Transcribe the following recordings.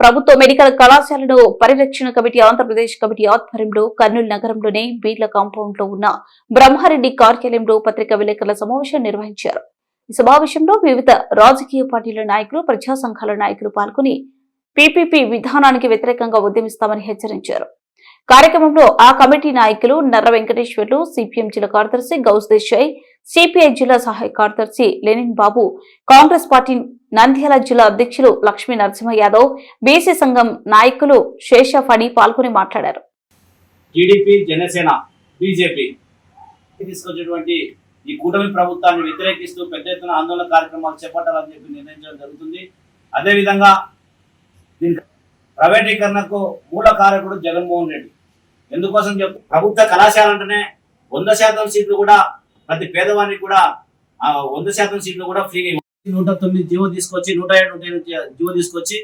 ప్రభుత్వ మెడికల్ కళాశాలను పరిరక్షణ కమిటీ ఆంధ్రప్రదేశ్ కమిటీ ఆధ్వర్యంలో కర్నూలు నగరంలోని బీర్ల కాంపౌండ్లో ఉన్న బ్రహ్మారెడ్డి కార్యాలయంలో పత్రికా విలేకరుల సమావేశం నిర్వహించారు. ఈ సమావేశంలో వివిధ రాజకీయ పార్టీల నాయకులు ప్రజా సంఘాల నాయకులు పాల్గొని పీపీపీ విధానానికి వ్యతిరేకంగా ఉద్యమిస్తామని హెచ్చరించారు. కార్యక్రమంలో ఆ కమిటీ నాయకులు నర్ర వెంకటేశ్వర్లు సిపిఎం జిల్లా కార్యదర్శి గౌస్ దేశాయ్ సిపిఐ జిల్లా సహాయ కార్యదర్శి Lenin Babu Congress party Nandyal జిల్లా అధ్యక్షులు లక్ష్మీ నరసింహ యాదవ్ బీసీ సంఘం నాయకులు శేష ఫణి పాల్గొని మాట్లాడారు. టీడీపీ జనసేన బీజేపీ తీసుకొచ్చేటువంటి ఈ కూటమి ప్రభుత్వాన్ని వ్యతిరేకిస్తూ పెద్ద ఎత్తున ఆందోళన కార్యక్రమాలు చేపట్టాలని చెప్పి నిర్ణయించడం జరుగుతుంది. అదేవిధంగా దీనికి ప్రైవేటీకరణకు మూల కారకుడు జగన్మోహన్ రెడ్డి. ఎందుకోసం చెప్పు? ప్రభుత్వ కళాశాల అంటేనే వంద శాతం సీట్లు కూడా ప్రతి పేదవానికి కూడా వంద శాతం సీట్లు కూడా ఫ్రీగా ఇవ్వాలి. నూట తొమ్మిది జీవో తీసుకొచ్చి నూట ఏడు నూట ఎనిమిది జీవో తీసుకొచ్చి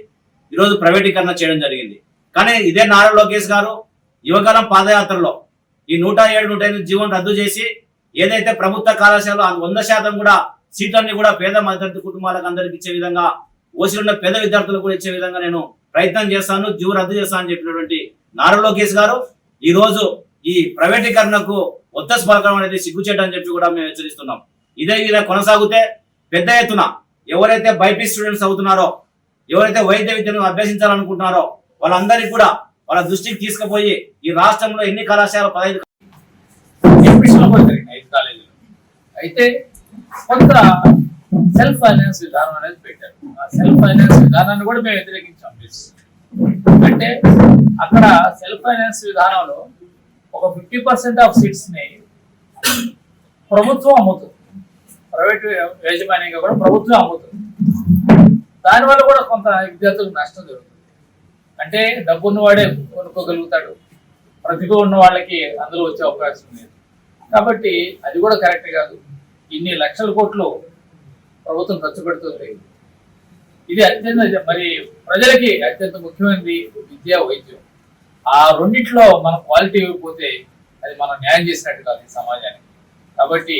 ఈరోజు ప్రైవేటీకరణ చేయడం జరిగింది. కానీ ఇదే నారా లోకేష్ గారు యువకాలం పాదయాత్రలో ఈ నూట ఏడు నూట ఎనిమిది జీవోని రద్దు చేసి ఏదైతే ప్రభుత్వ కళాశాల వంద శాతం కూడా సీట్లన్నీ కూడా పేద మధ్యతరగతి కుటుంబాలకు అందరికి ఇచ్చే విధంగా ఓసీలున్న పేద విద్యార్థులకు కూడా ఇచ్చే విధంగా నేను ప్రయత్నం చేస్తాను జీవో రద్దు చేస్తాను అని చెప్పినటువంటి నారా లోకేష్ గారు. ఈ రోజు ఈ ప్రైవేటీకరణకు ఒత్తస్ పలకడం అనేది సిగ్గుచేట అని చెప్పి కూడా మేము హెచ్చరిస్తున్నాం. ఇదే విధంగా కొనసాగితే పెద్ద ఎత్తున ఎవరైతే బైపీ స్టూడెంట్స్ అవుతున్నారో ఎవరైతే వైద్య విద్యను అభ్యసించాలనుకుంటున్నారో వాళ్ళందరికీ కూడా వాళ్ళ దృష్టికి తీసుకుపోయి ఈ రాష్ట్రంలో ఎన్ని కళాశాల పదహైదు అయితే కొంత సెల్ఫ్ ఫైనాన్స్ విధానం అనేది పెట్టారు. ఆ సెల్ఫ్ ఫైనాన్స్ విధానాన్ని కూడా మేము వ్యతిరేకించాం. ప్లీజ్ అంటే అక్కడ సెల్ఫ్ ఫైనాన్స్ విధానంలో ఒక ఫిఫ్టీ పర్సెంట్ ఆఫ్ సీట్స్ని ప్రభుత్వం అమ్ముతుంది. ప్రైవేట్ యాజమాన్యంగా కూడా ప్రభుత్వం అమ్ముతుంది. దానివల్ల కూడా కొంత విద్యార్థులకు నష్టం జరుగుతుంది. అంటే డబ్బు ఉన్నవాడే కొనుక్కోగలుగుతాడు. ప్రతిభ ఉన్న వాళ్ళకి అందులో వచ్చే అవకాశం లేదు. కాబట్టి అది కూడా కరెక్ట్ కాదు. ఇన్ని లక్షల కోట్లు ప్రభుత్వం ఖర్చు పెడుతుంది. ఇది అత్యంత మరి ప్రజలకి అత్యంత ముఖ్యమైనది విద్య వైద్యం. ఆ రెండిట్లో మనం క్వాలిటీ ఇవ్వకపోతే అది మనం న్యాయం చేసినట్టు కాదు ఈ సమాజానికి. కాబట్టి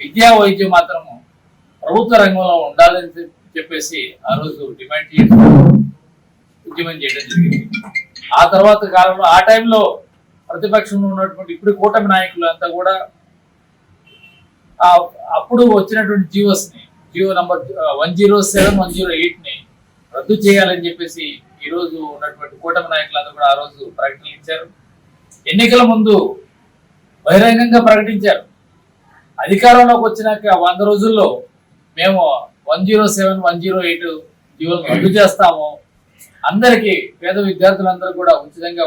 విద్యా వైద్యం మాత్రము ప్రభుత్వ రంగంలో ఉండాలని చెప్పేసి ఆ రోజు డిమాండ్ చేయడం ఉద్యమం చేయడం జరిగింది. ఆ తర్వాత కాలంలో ఆ టైంలో ప్రతిపక్షంలో ఉన్నటువంటి ఇప్పుడు కూటమి నాయకులు అంతా కూడా అప్పుడు వచ్చినటువంటి జీవోస్ని ని number one zero seven one zero ఎయిట్ని రద్దు చేయాలని చెప్పేసి ఈ రోజు ఉన్నటువంటి కూటమి నాయకులందరూ కూడా ఆ రోజు ప్రకటనలు ఇచ్చారు. ఎన్నికల ముందు బహిరంగంగా ప్రకటించారు. అధికారంలోకి వచ్చినాక వంద రోజుల్లో మేము one zero seven one zero eight జీవోలు రద్దు చేస్తాము. అందరికీ పేద విద్యార్థులందరూ కూడా ఉచితంగా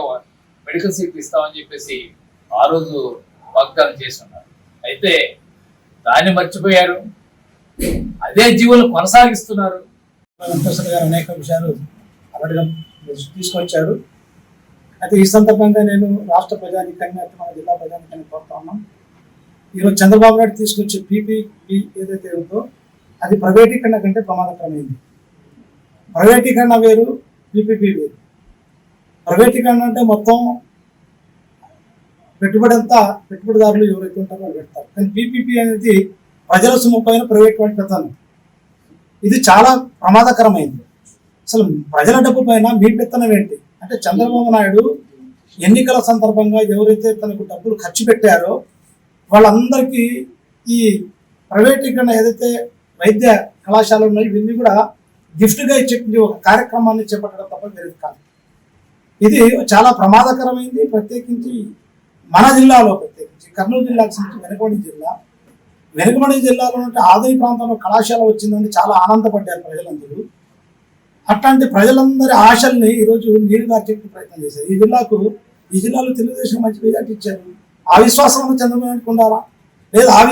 మెడికల్ సీట్లు ఇస్తామని చెప్పేసి ఆ రోజు వాగ్దానం చేస్తున్నారు అయితే దాన్ని మర్చిపోయారు. అదే జీవులు కొనసాగిస్తున్నారు. వెంకటేశ్వర గారు అనేక విషయాలు అడగడం తీసుకొచ్చారు. అయితే ఈ సందర్భంగా నేను రాష్ట్ర ప్రజానికంగా మన జిల్లా ప్రజానికంగా కోరుతా ఉన్నాం. ఈరోజు చంద్రబాబు నాయుడు తీసుకొచ్చే పీపీపీ ఏదైతే ఉందో అది ప్రైవేటీకరణ కంటే ప్రమాదకరమైంది. ప్రైవేటీకరణ వేరు పీపీపీ వేరు. ప్రైవేటీకరణ అంటే మొత్తం పెట్టుబడి అంతా పెట్టుబడిదారులు ఎవరైతే ఉంటారో వాళ్ళు పెడతారు. కానీ పీపీపీ అనేది ప్రజల సొమ్ము పైన ప్రైవేట్ వాటి పెడతాను. ఇది చాలా ప్రమాదకరమైంది. అసలు ప్రజల డబ్బు పైన మీ పెత్తనం ఏంటి? అంటే చంద్రబాబు నాయుడు ఎన్నికల సందర్భంగా ఎవరైతే తనకు డబ్బులు ఖర్చు పెట్టారో వాళ్ళందరికీ ఈ ప్రైవేటీకరణ ఏదైతే వైద్య కళాశాలలు ఉన్నాయో ఇవన్నీ కూడా గిఫ్ట్గా ఇచ్చేటువంటి ఒక కార్యక్రమాన్ని చేపట్టడం తప్ప వేరేది కాదు. ఇది చాలా ప్రమాదకరమైంది. ప్రత్యేకించి మన జిల్లాలో ప్రత్యేకించి కర్నూలు జిల్లాకు సంబంధించి వెనుకబడి జిల్లా వెనుకబడి జిల్లాలో ఉంటే ఆదయ ప్రాంతంలో కళాశాల వచ్చిందని చాలా ఆనందపడ్డారు ప్రజలందరూ. అట్లాంటి ప్రజలందరి ఆశల్ని ఈరోజు నీరు గార్చే ప్రయత్నం చేశారు. ఈ జిల్లాకు ఈ జిల్లాలో తెలుగుదేశం మంచి మెజార్టీ ఇచ్చారు. ఆ విశ్వాసం చంద్రబాబు ఉండాలా? లేదా ఆ